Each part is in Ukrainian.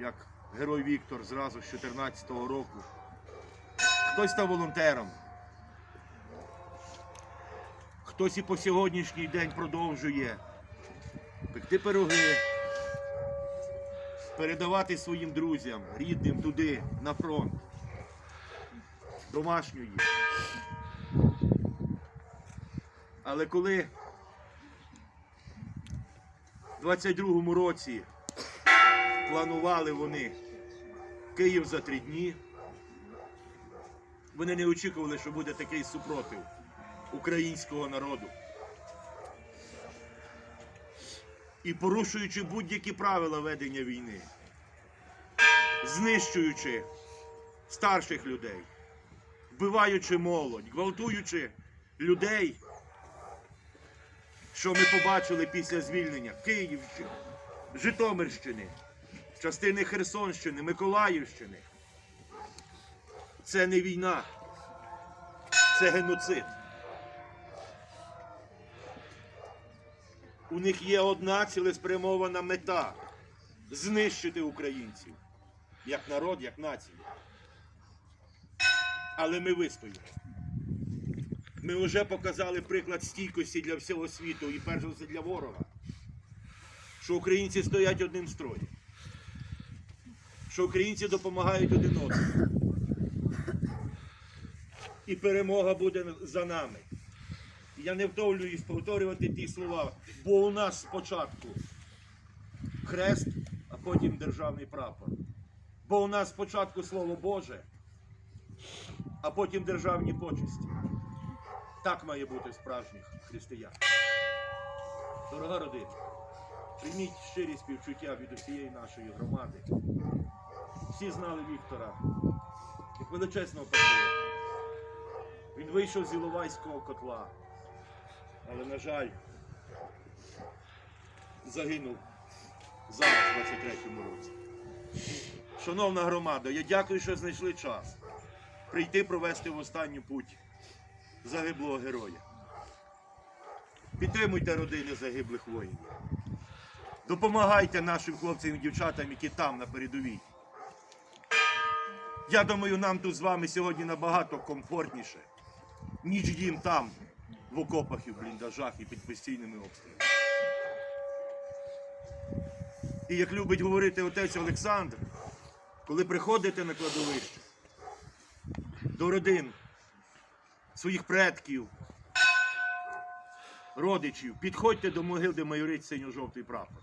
як герой Віктор зразу з 14-го року. Хтось став волонтером. Хтось і по сьогоднішній день продовжує пекти пироги, передавати своїм друзям, рідним туди, на фронт. Домашню їжу. Але коли в 22-му році планували вони. Київ за три дні, вони не очікували, що буде такий супротив українського народу. І порушуючи будь-які правила ведення війни, знищуючи старших людей, вбиваючи молодь, гвалтуючи людей, що ми побачили після звільнення Київщини, Житомирщини, частини Херсонщини, Миколаївщини. Це не війна, це геноцид. У них є одна цілеспрямована мета знищити українців як народ, як націю. Але ми вистоїмо. Ми вже показали приклад стійкості для всього світу і перш за все для ворога. Що українці стоять одним строєм. Що українці допомагають один одному. І перемога буде за нами. Я не втомлююсь повторювати ті слова, бо у нас спочатку хрест, а потім державний прапор. Бо у нас спочатку Слово Боже, а потім державні почесті. Так має бути справжніх християн. Дорога родина, прийміть щирі співчуття від усієї нашої громади. Всі знали Віктора як величезного патріота. Він вийшов з Іловайського котла, але, на жаль, загинув зараз, в 23-му році. Шановна громада, я дякую, що знайшли час прийти провести в останню путь загиблого героя. Підтримуйте родини загиблих воїнів. Допомагайте нашим хлопцям і дівчатам, які там на передовій. Я думаю, нам тут з вами сьогодні набагато комфортніше, ніж їм там, в окопах і в бліндажах і під постійними обстрілами. І як любить говорити отець Олександр, коли приходите на кладовище до родин своїх предків, родичів, підходьте до могил, де майорить синьо-жовтий прапор.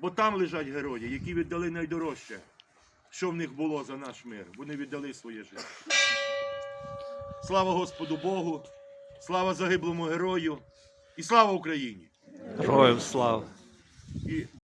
Бо там лежать герої, які віддали найдорожче, що в них було за наш мир. Вони віддали своє життя. Слава Господу Богу, слава загиблому герою і слава Україні! Героям слава! І